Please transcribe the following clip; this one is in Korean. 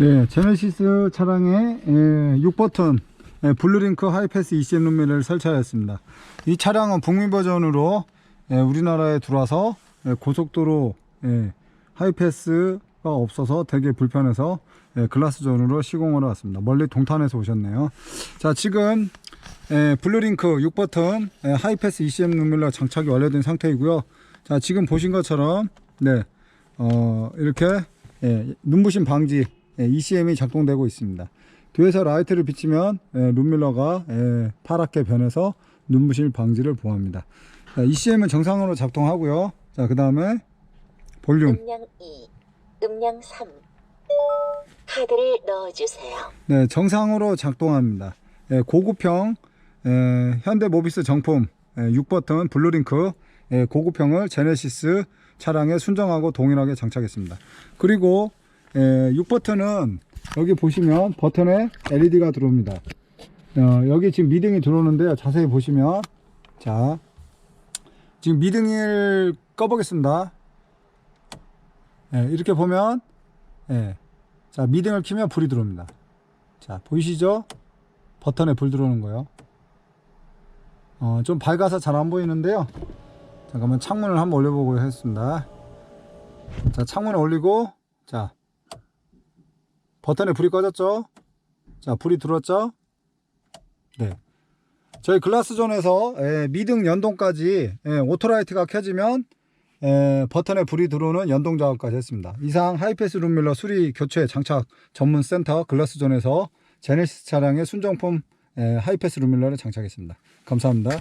네, 제네시스 차량의 6버튼 블루링크 하이패스 ECM 룸미를 설치하였습니다. 이 차량은 북미 버전으로 예, 우리나라에 들어와서 예, 고속도로 예, 하이패스가 없어서 되게 불편해서 예, 글라스 존으로 시공을 해왔습니다. 멀리 동탄에서 오셨네요. 자, 지금 예, 블루링크 6버튼 예, 하이패스 ECM 룸밀러 장착이 완료된 상태이고요. 자, 지금 보신 것처럼 네, 어, 이렇게 예, 눈부심 방지 예, ECM이 작동되고 있습니다. 뒤에서 라이트를 비치면 예, 룸밀러가 예, 파랗게 변해서 눈부심 방지를 보호합니다. 자, ECM은 정상으로 작동하고요. 자, 그 다음에 볼륨. 음량 2, 음량 3. 카드를 넣어주세요. 네, 정상으로 작동합니다. 예, 고급형 예, 현대 모비스 정품 예, 6버튼 블루링크 예, 고급형을 제네시스 차량에 순정하고 동일하게 장착했습니다. 그리고 예, 6버튼은 여기 보시면 버튼에 LED가 들어옵니다. 어, 여기 지금 미등이 들어오는데요. 자세히 보시면 자 지금 미등을 꺼보겠습니다. 예, 이렇게 보면 예, 자 미등을 키면 불이 들어옵니다. 자 보이시죠? 버튼에 불 들어오는 거예요. 어, 좀 밝아서 잘 안 보이는데요. 잠깐만 창문을 한번 올려보고 하겠습니다. 자 창문을 올리고 자 버튼에 불이 꺼졌죠? 자 불이 들어왔죠? 네. 저희 글라스존에서 예, 미등 연동까지 예, 오토라이트가 켜지면 예, 버튼에 불이 들어오는 연동 작업까지 했습니다. 이상 하이패스 룸밀러 수리 교체 장착 전문 센터 글라스존에서 제네시스 차량의 순정품 예, 하이패스 룸밀러를 장착했습니다. 감사합니다.